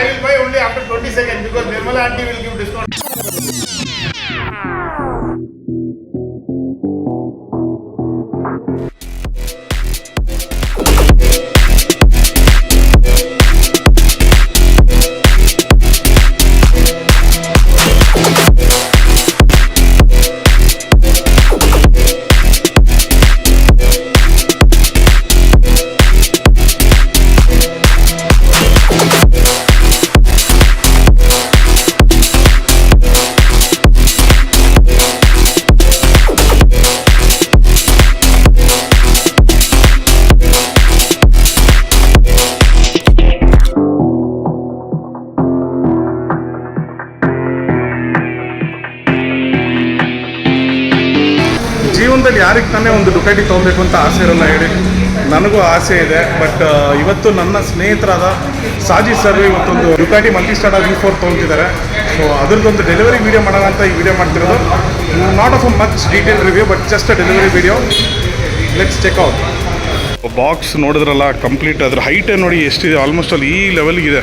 I will buy only after 20 seconds because Nirmala aunty will give discount. ಜೀವನದಲ್ಲಿ ಯಾರಿಗೆ ತಾನೇ ಒಂದು ಡುಕಾಟಿ ತೊಗೊಬೇಕು ಅಂತ ಆಸೆ ಇರಲ್ಲ ಹೇಳಿ. ನನಗೂ ಆಸೆ ಇದೆ ಬಟ್ ಇವತ್ತು ನನ್ನ ಸ್ನೇಹಿತರಾದ ಸಾಜಿ ಸರ್ ಇವತ್ತೊಂದು Ducati multi star V four ತೊಗೊತಿದ್ದಾರೆ. ಸೊ ಅದ್ರದ್ದೊಂದು ಡೆಲಿವರಿ ವಿಡಿಯೋ ಮಾಡೋಣ ಅಂತ ಈ ವಿಡಿಯೋ ಮಾಡ್ತಿರೋದು. Not of a much detail review but just delivery video let's check out box ನೋಡಿದ್ರಲ್ಲ ಕಂಪ್ಲೀಟ್ ಅದ್ರ ಹೈಟೇ ನೋಡಿ ಎಷ್ಟಿದೆ ಆಲ್ಮೋಸ್ಟ್ ಅಲ್ಲಿ ಈ ಲೆವೆಲ್ಗಿದೆ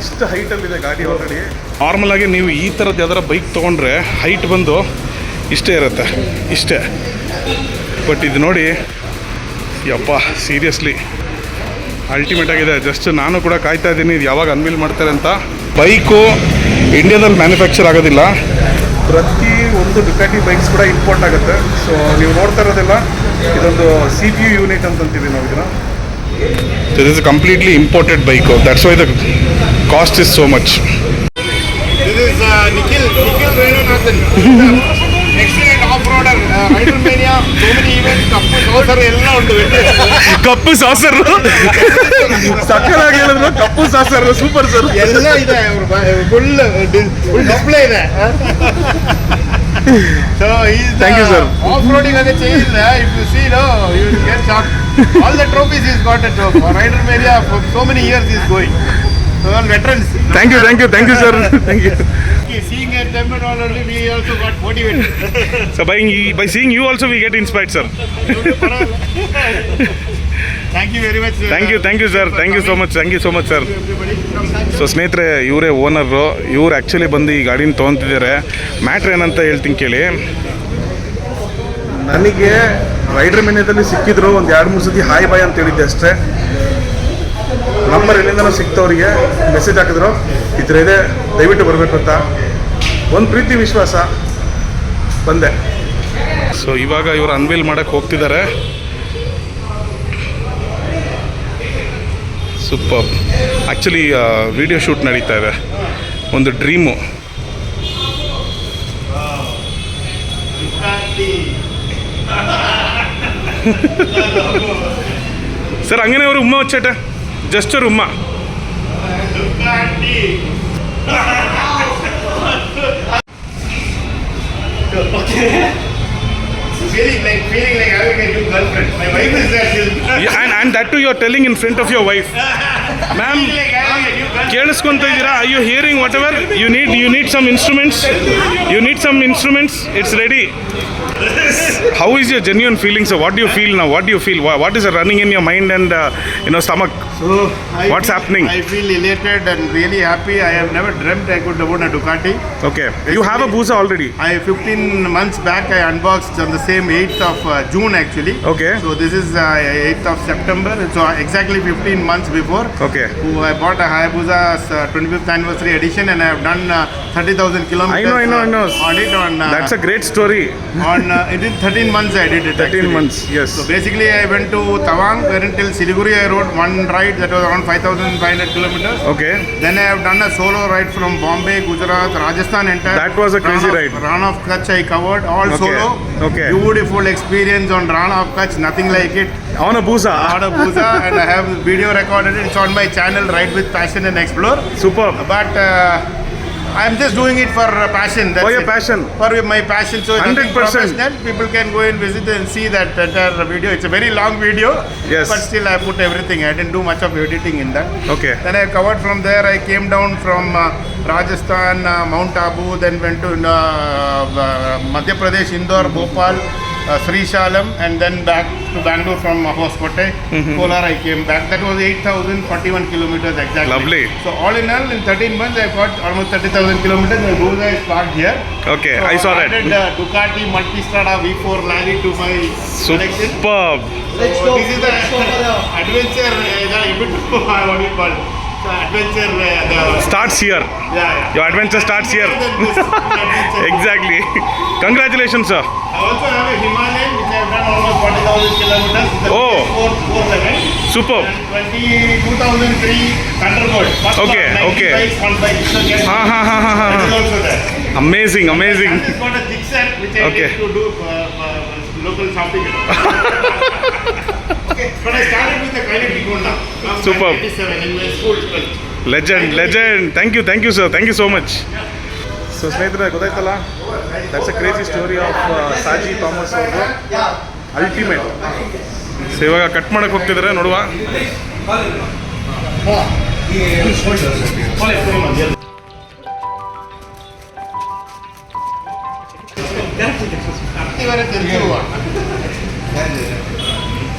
ಇಷ್ಟು ಹೈಟಲ್ಲಿದೆ ಗಾಡಿ ಆಲ್ರೆಡಿ ನಾರ್ಮಲ್ ಆಗಿ ನೀವು ಈ ಥರದ್ದು ಯಾವ್ದಾರ ಬೈಕ್ ತೊಗೊಂಡ್ರೆ ಹೈಟ್ ಬಂದು ಇಷ್ಟೇ ಇರುತ್ತೆ ಇಷ್ಟೇ. ಬಟ್ ಇದು ನೋಡಿ ಯಪ್ಪ ಸೀರಿಯಸ್ಲಿ ಅಲ್ಟಿಮೇಟ್ ಆಗಿದೆ. ಜಸ್ಟ್ ನಾನು ಕೂಡ ಕಾಯ್ತಾ ಇದ್ದೀನಿ. ಇದು ಯಾವಾಗ ಅನ್ವೀಲ್ ಮಾಡ್ತಾರೆ ಅಂತ. ಬೈಕು ಇಂಡಿಯಾದಲ್ಲಿ ಮ್ಯಾನುಫ್ಯಾಕ್ಚರ್ ಆಗೋದಿಲ್ಲ. ಪ್ರತಿ ಒಂದು ಡುಕಾಟಿ ಬೈಕ್ಸ್ ಕೂಡ ಇಂಪೋರ್ಟ್ ಆಗುತ್ತೆ. ಸೊ ನೀವು ನೋಡ್ತಾ ಇರೋದೆಲ್ಲ ಇದೊಂದು ಸಿ ಪಿ ಯು ಯೂನಿಟ್ ಅಂತಂತೀವಿ ನಾವು ಇದನ್ನು. So this is completely imported bike. That's why the cost is so much. This is uh, Nikhil, Nikhil Renunathan. Excellent off-roader. Uh, Hydromania, so many events, cup, saucer, எல்லாம் உண்டு cup saucer சக்கராக cup saucer super sir எல்லாம் இதை full full display இதை so he's thank uh, you sir. off-roading again changed uh, if you see no you will get shocked. All the trophies he's got at uh, rider media. for so many years he's going. So all veterans. Thank you thank you thank you sir. Thank you. Seeing them and all only we also got motivated. So by by seeing you also we get inspired sir. Thank you very much thank you thank you sir thank you so much thank you so much sir so ಸ್ನೇಹಿತರೆ ಇವರೇ owner ಇವ್ರು actually ಬಂದು ಈ ಗಾಡಿನ ತೊಗೊತಿದ್ದಾರೆ. Matter ಏನಂತ ಹೇಳ್ತೀನಿ ಕೇಳಿ. ನನಗೆ ರೈಡರ್ ಮೆನ್ಯದಲ್ಲಿ ಸಿಕ್ಕಿದ್ರು ಒಂದು ಎರಡು ಮೂರು ಸತಿ ಹಾಯ್ ಬಾಯ್ ಅಂತ ಹೇಳಿದ್ದೆ ಅಷ್ಟೇ. ನಂಬರ್ ಎಲ್ಲಿಂದನೋ ಸಿಕ್ತವ್ರಿಗೆ ಮೆಸೇಜ್ ಹಾಕಿದ್ರು. ಈ ಥರ ಇದೆ ದಯವಿಟ್ಟು ಬರಬೇಕು ಅಂತ ಒಂದು ಪ್ರೀತಿ ವಿಶ್ವಾಸ ಬಂದೆ. ಸೊ ಇವಾಗ ಇವರು ಅನ್ವೀಲ್ ಮಾಡಕ್ಕೆ ಹೋಗ್ತಿದ್ದಾರೆ. ಸೂಪರ್ ಆ್ಯಕ್ಚುಲಿ ವಿಡಿಯೋ ಶೂಟ್ ನಡೀತಾ ಇದೆ. ಒಂದು ಡ್ರೀಮು ಸರ್ ಹಂಗನೇ ಅವರು ಉಮ್ಮ ವಚ್ಚೇಟ ಜಸ್ಟ್ ಅವ್ರ ಉಮ್ಮ. Okay. feeling like feeling like having a new girlfriend. My wife is there still. yeah, and, and that too you are telling in front of your wife. Ma'am feeling like having a new girlfriend ಕೇಳಿಸ್ಕೊಂತ ಇದ್ದೀರಾ I you hearing whatever you need you need some instruments you need some instruments it's ready how is your genuine feelings what you feel ನಾವು what you feel what is running in your mind and you know stomach So I What's feel, happening? I feel elated and really happy. I have never dreamt I could own a Ducati. Okay you have a ಬೂಸ already I 15 months back I unboxed on the same 8th of uh, June actually. Okay. So this is uh, 8th of September. So exactly 15 months before. okay. who I bought a Hayabusa's uh, 25th anniversary edition and I have done uh, 30,000 kilometers I know, I know, I know. Uh, on it. On, uh, That's a great story. on uh, it in 13 months I did it. 13 actually. months, yes. So basically I went to Tawang, where until Siliguri I rode one ride that was around 5,500 kilometers. Okay. Then I have done a solo ride from Bombay, Gujarat, Rajasthan entire. That was a crazy ride. Run of Kutch I covered all okay. solo. Okay. Beautiful experience on run of Kutch, nothing like it. On a Busa. On a Busa and I have video recorded it. It's on my channel Ride with Passion and Explore. Super. But uh, I'm just doing it for uh, passion. That's for your it. passion. For my passion. So hundred percent. People can go and visit and see that entire video. It's a very long video. Yes. But still, I put everything. I didn't do much of editing in that. Okay. Then I covered from there. I came down from uh, Rajasthan, uh, Mount Abu, then went to uh, uh, Madhya Pradesh, Indore, Bhopal uh, Sri Shalam, and then back to Bangalore from Hoskote. Kolar, I came back. That was 8,041 kilometers exactly. Lovely. So all in all, in 13 months, I got almost 30,000 kilometers. My Rosa is parked here. Okay, So I saw that. added uh, Ducati Multistrada V4 Lally to my collection. Superb. So this is the adventure, uh, the, a bit, what do you call? So adventure, uh, Starts here. yeah, yeah. Your adventure starts here. Exactly. Congratulations, sir. I also have a Himalayan which I have done almost 40,000 kilometers. The Oh. BS4 411 Superb. and 20, 2003 Thunderbird. First Okay, okay. bike. Ha ha ha ha ha. also there. Amazing, amazing. And got a Gixxer which I Okay. need to do uh, uh, local shopping. you know. okay, but I started with the kinetic Honda. from Superb. 1987 in my school. Legend legend thank you thank you sir thank you so much so ಸ್ನೇಹಿತರೆ ಗೊತ್ತಾಯ್ತಲ್ಲ that's a crazy story of Saji Thomas ಅವರು ultimate so ಇವಾಗ cut ಮಾಡಕ್ಕೆ ಹೋಗ್ತಿದ್ದಾರೆ ನೋಡುವ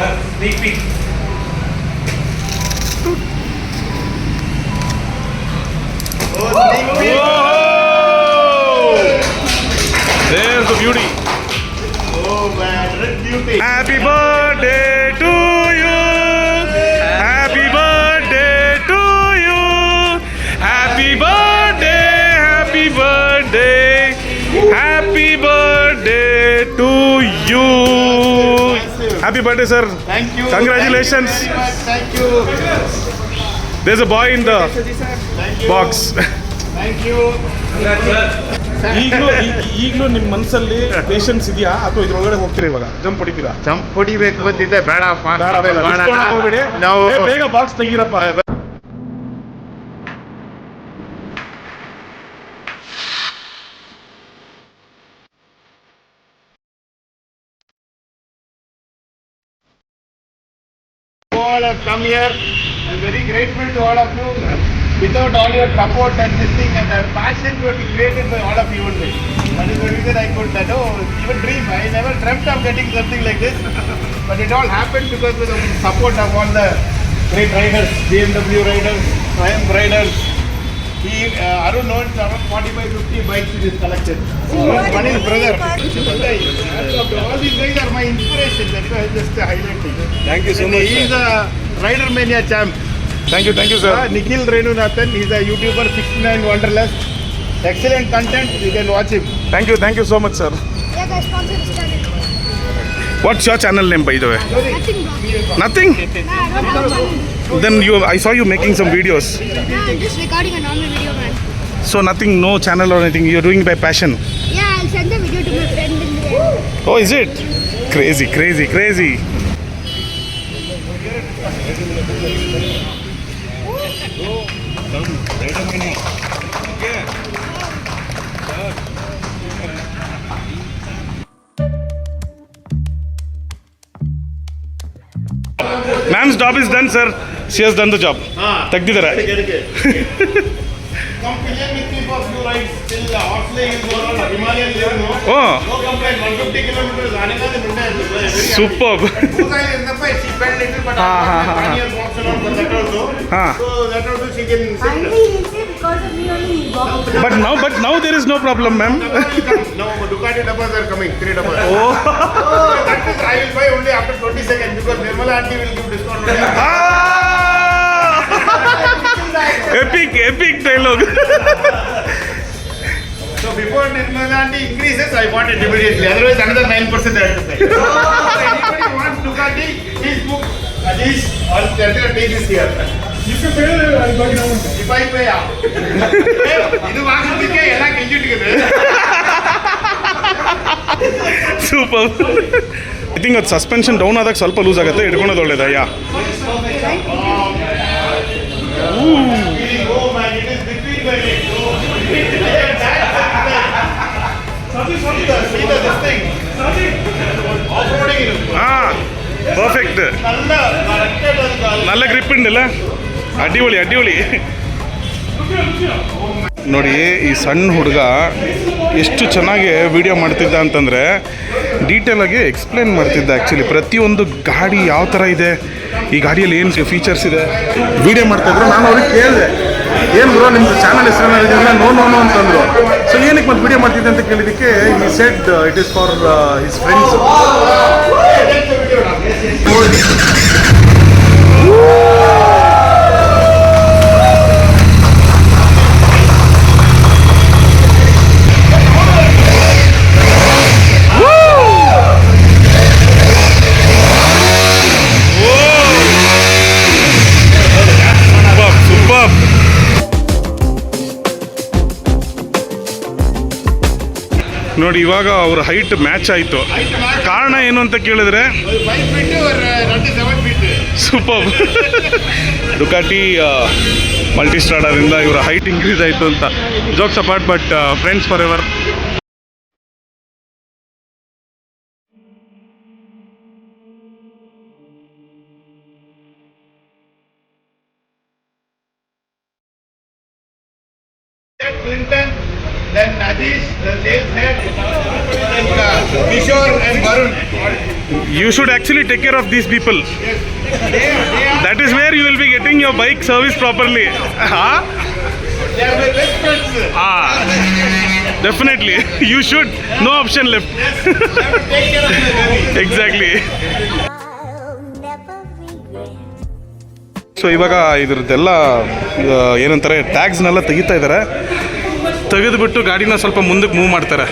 sneak peek. Oh, sneak peek. Whoa! There's the beauty. Oh man, red beauty. Happy birthday to you. Happy birthday to you. Happy birthday, happy birthday. Happy birthday to you. Thank sir Congratulations. Thank you very much. Thank you. There's a boy in the Thank you. Box Thank you. ಈಗಲೂ ಈಗಲೂ ನಿಮ್ಮ ಮನಸ್ಸಲ್ಲಿ patience ಇದೆಯಾ? ಅಥವಾ ಇದ್ರೊಳಗಡೆ ಹೋಗ್ತೀರಾ ಇವಾಗ? Jump ಹೊಡಿತೀರಾ? Jump ಹೊಡಿಬೇಕು ಬಂದಿದ್ದೆ. ಬೇಡ ಬೇಡ ಬೇಡ. ಡಿಸ್ಕೌಂಟ್ ಹೋಗ್ಬೇಡಿ. ನಾವು ಬೇಗ ಬಾಕ್ಸ್ ತೆಗೀರಪ್ಪ. All have come here. I'm very grateful to all of you. Without all your support and this thing and the passion you have created by all of you only. That is the reason I could, uh, no, even dream. I never dreamt of getting something like this. But it all happened because of the support of all the great riders, BMW riders, Triumph riders. He, uh, Arun owns around 45, 50 bikes in his collection. Oh, one is brother. All these guys are my inspiration. That's why I'm just highlighting. Thank you so and much. He is a Rider Mania champ. Thank you, thank you, sir. Uh, Nikhil he is a YouTuber, 69 wonderless Excellent content. You can watch him. Thank you, thank you so much, sir. Yeah, guys, sponsor this channel. What's your channel name, by the way? Nothing. Nothing? nothing? I. Then you, I saw you making some videos. Yeah, I'm just recording a normal video, man. So nothing, no channel or anything. You're doing it by passion. Yeah, I'll send the video to my friend in the. Oh, is it? Crazy, crazy, crazy. Ma'am's job is done, sir. She has done the job ತೆಗ್ದಿದ್ದಾರೆ Come Pilliam with me for few rides till uh, Horsley Hills or on Himalayan level, no? Oh No complaint, 150 kilometers, ಆನೆಗಾದೆ ಮುಂದೆ ಇದೆ. Very happy. Super Bhusai is the place, she felt little, but Ha, ha, ha, ha. pioneer walks along for that also. Ha. So that also she can sit. Finally, he said because of me only he walked. But now but now there is no problem ma'am No, Epic epic dialogue So before Nirmala aunty increases, I want it immediately. Otherwise, another 9% I have to pay. So anybody wants Ducati, please book. Adish or the take is here. If you pay, I buy now. If I pay, yeah. ಇದು ವಾಸದಿಕ್ಕೆ ಎಲ್ಲ ಕೆಂಜಿಟ್ಟಿಗಿದೆ super I think ಅದು suspension down ಆದಾಗ ಸ್ವಲ್ಪ loose ಆಗುತ್ತೆ ಇಟ್ಕೊಳೋದು ಒಳ್ಳೇದಾ ಯಾ perfect നല്ല corrected ಅದು ಕಾಲು. നല്ല ಗ್ರಿಪ್ ഉണ്ടല്ലേ അടിപൊളി അടിപൊളി ನೋಡಿ ಈ ಸಣ್ಣ ಹುಡುಗ ಎಷ್ಟು ಚೆನ್ನಾಗಿ ವಿಡಿಯೋ ಮಾಡ್ತಿದ್ದ ಅಂತಂದರೆ ಡೀಟೇಲಾಗಿ ಎಕ್ಸ್ಪ್ಲೇನ್ ಮಾಡ್ತಿದ್ದ ಆ್ಯಕ್ಚುಲಿ ಪ್ರತಿಯೊಂದು ಗಾಡಿ ಯಾವ ಥರ ಇದೆ ಈ ಗಾಡಿಯಲ್ಲಿ ಏನು ಫೀಚರ್ಸ್ ಇದೆ? ವಿಡಿಯೋ ಮಾಡ್ತಾಯಿದ್ರು ನಾನು ಅವ್ರಿಗೆ ಕೇಳಿದೆ. ಏನು ಬ್ರೋ ನಿಮ್ಮದು ಚಾನಲ್ ಹೆಸರು ನೋ ನೋ ನೋ ಅಂತಂದರು. ಸೊ ಏನಕ್ಕೆ ಮತ್ತೆ ವೀಡಿಯೋ ಮಾಡ್ತಿದ್ದೆ ಅಂತ ಕೇಳಿದ್ದಕ್ಕೆ ಈ set it is for his friends super ನೋಡಿ ಇವಾಗ ಅವ್ರ ಹೈಟ್ ಮ್ಯಾಚ್ ಆಯಿತು. ಕಾರಣ ಏನು ಅಂತ ಕೇಳಿದ್ರೆ ಸೂಪರ್ ಡುಕಾಟಿ ಮಲ್ಟಿ ಸ್ಟಾರ್ಡರಿಂದ ಇವರ ಹೈಟ್ ಇನ್ಕ್ರೀಸ್ ಆಯಿತು ಅಂತ jokes apart but friends forever Clinton, then Nadish, the sales head, then uh, Kishore and Varun. You should actually take care of these people They, they, are, that is where you will be getting your bike service properly they are my best friends. Ah, definitely. You should. No option left. They take care of exactly. So ಇವಾಗ ಇದ್ರದ್ದೆಲ್ಲ ಏನಂತಾರೆ ಟ್ಯಾಗ್ಸ್ನೆಲ್ಲ ತೆಗಿತಾ ಇದ್ದಾರೆ ತೆಗೆದುಬಿಟ್ಟು ಗಾಡಿನ ಸ್ವಲ್ಪ ಮುಂದಕ್ಕೆ move ಮಾಡ್ತಾರೆ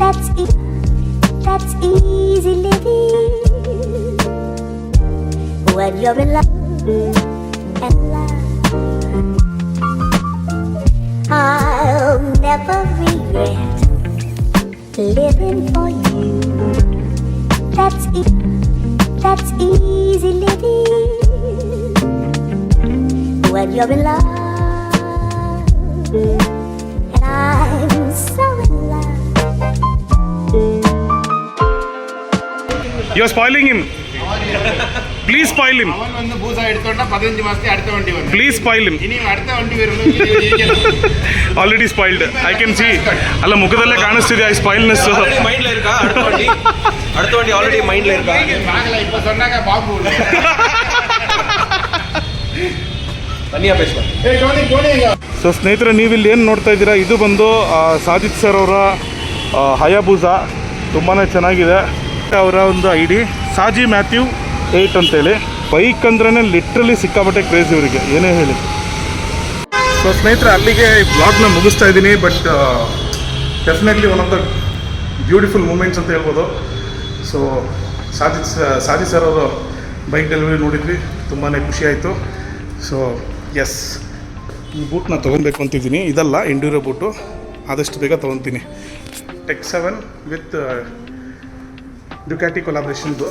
That's e- easy living. When you're in love you are spoiling him please spoil him அவன் வந்து பூசா எடுத்தோம்னா 15 மாசத்துக்கு அடுத்த வண்டி வரும். ப்ளீஸ் ஸ்பாயில் ஹிம் இனி அடுத்த வண்டி வரும். Already spoiled I can see. ಅಲ್ಲ ಮುಖದಲ್ಲೇ ಕಾಣಿಸ್ತಿದೆ ಐ ಸ್ಪಾಯಿಲ್ನೆಸ್ ಮೈಂಡ್ ಲ ಇರ್ಕಾ அடுத்த வண்டி. அடுத்த ஆல்ரெடி மைண்ட்ல இருக்கா? பாக்கல சொன்னாங்க பாபு ಸೊ ಸ್ನೇಹಿತರೆ ನೀವು ಇಲ್ಲಿ ಏನು ನೋಡ್ತಾ ಇದ್ದೀರಾ? ಇದು ಬಂದು ಆ, ಸಾಜಿದ್ ಸರ್ ಅವರ ಹಯಾಬೂಸ ತುಂಬಾ ಚೆನ್ನಾಗಿದೆ. ಅವರ ಒಂದು I D Saji Matthew eight ಅಂತೇಳಿ. ಬೈಕ್ ಅಂದ್ರೇ ಲಿಟ್ರಲಿ ಸಿಕ್ಕಾಪಟ್ಟೆ ಕ್ರೇಜ್ ಇವರಿಗೆ. ಏನೇ ಹೇಳಿ. ಸೊ ಸ್ನೇಹಿತರೆ ಅಲ್ಲಿಗೆ ಈ ಬ್ಲಾಗ್ನ ಮುಗಿಸ್ತಾ ಇದ್ದೀನಿ. But definitely one of the beautiful moments ಅಂತ ಹೇಳ್ಬೋದು. ಸೊ ಸಾಜಿದ್ ಸಾಜಿತ್ ಸರ್ ಅವರು ಬೈಕ್ ಡೆಲಿವರಿ ನೋಡಿದ್ವಿ. ತುಂಬಾ ಖುಷಿಯಾಯಿತು ಆಯಿತು. ಸೊ ಎಸ್ ಈ ಬೂಟ್ನ ತೊಗೊಬೇಕು ಅಂತಿದ್ದೀನಿ. ಇದಲ್ಲ ಎಂಡ್ಯೂರೋ ಬೂಟು ಆದಷ್ಟು ಬೇಗ ತೊಗೊತೀನಿ. ಟೆಕ್ ಸೆವೆನ್ ವಿತ್ ಡ್ಯುಕ್ಯಾಟಿ ಕೊಲಾಬ್ರೇಷನ್ದು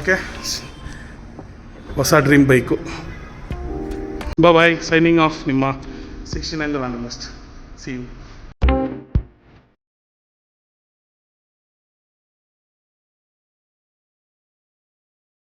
ಓಕೆ ಹೊಸ dream bike bye signing off ನಿಮ್ಮ sixty nine land must see you